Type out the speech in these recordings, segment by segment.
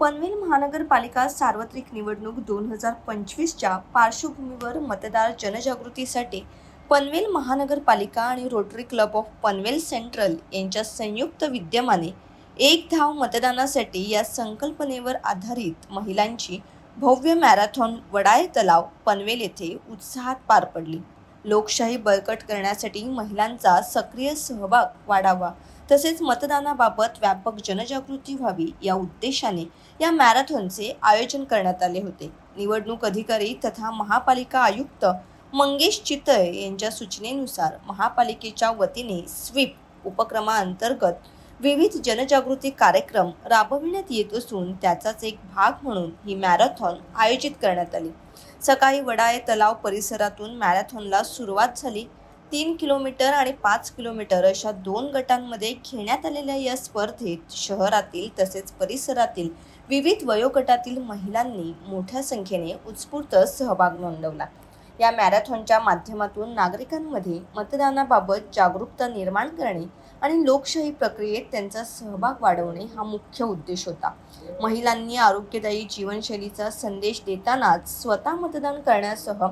पनवेल महानगरपालिका सार्वत्रिक निवडणूक दोन हजार पंचवीसच्या पार्श्वभूमीवर मतदार जनजागृतीसाठी पनवेल महानगरपालिका आणि Rotary club of Panvel Central यांच्या संयुक्त विद्यमाने एक धाव मतदानासाठी या संकल्पनेवर आधारित महिलांची भव्य मॅरेथॉन वडाळे तलाव पनवेल येथे उत्साहात पार पडली. लोकशाही बळकट करण्यासाठी महिलांचा सक्रिय सहभाग वाढावा तसेच मतदानाबाबत व्यापक जनजागृती व्हावी या उद्देशाने या मॅरेथॉनचे आयोजन करण्यात आले होते. निवडणूक अधिकारी तथा महापालिका आयुक्त मंगेश चितळे यांच्या सूचनेनुसार महापालिकेच्या वतीने स्वीप उपक्रमाअंतर्गत विविध जनजागृती कार्यक्रम राबविण्यात येत असून त्याचाच एक भाग म्हणून ही मॅरेथॉन आयोजित करण्यात आली. सकाळी वडाळे तलाव परिसरातून मॅरेथॉनला सुरुवात झाली. तीन किलोमीटर आणि पाच किलोमीटर अशा दोन गटांमध्ये घेण्यात आलेल्या या स्पर्धेत शहरातील तसेच परिसरातील विविध वयोगटातील महिलांनी मोठ्या संख्येने उत्स्फूर्त सहभाग नोंदवला. या मॅरेथॉनच्या माध्यमातून नागरिकांमध्ये मतदानाबाबत जागरूकता निर्माण करणे आणि लोकशाही प्रक्रियेत त्यांचा सहभाग वाढवणे हा मुख्य उद्देश होता. महिलांनी आरोग्यदायी जीवनशैलीचा संदेश देतानाच स्वतः मतदान करण्यासह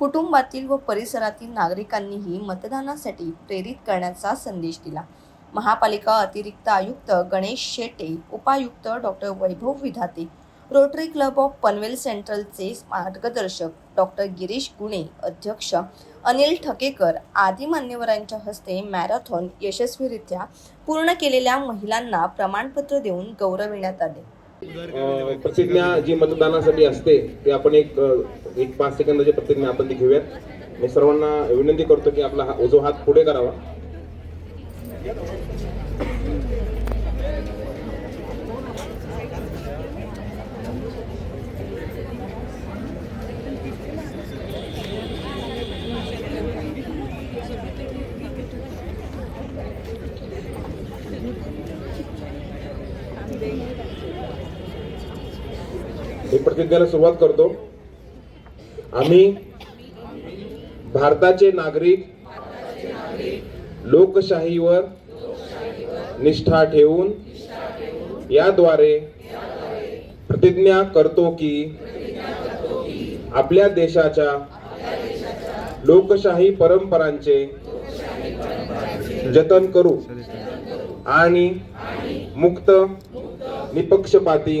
कुटुंबातील व परिसरातील नागरिकांनीही मतदानासाठी प्रेरित करण्याचा संदेश दिला. महापालिका अतिरिक्त आयुक्त गणेश शेटे उपायुक्त doctor Vaibhav Vidhate Rotary club of Panvel सेंट्रलचे मार्गदर्शक डॉक्टर गिरीश गुणे अध्यक्ष अनिल ठकेकर आदी मान्यवरांच्या हस्ते मॅरेथॉन यशस्वीरित्या पूर्ण केलेल्या महिलांना प्रमाणपत्र देऊन गौरविण्यात आले. प्रतिज्ञा जी मतदानासाठी असते ते आपण एक एक पाच सेकंदाची प्रतिज्ञा आपण ती घेऊयात. मी सर्वांना विनंती करतो की आपला हा जो हात पुढे करावा. मी प्रतिज्ञेला सुरुवात करतो. आम्ही भारताचे नागरिक लोकशाहीवर निष्ठा ठेवून याद्वारे प्रतिज्ञा करतो की आपल्या देशाच्या लोकशाही परंपरांचे जतन करू आणि मुक्त निपक्षपाती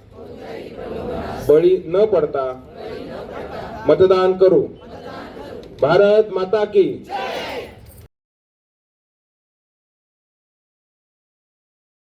बळी न पडता मतदान करू. भारत माता की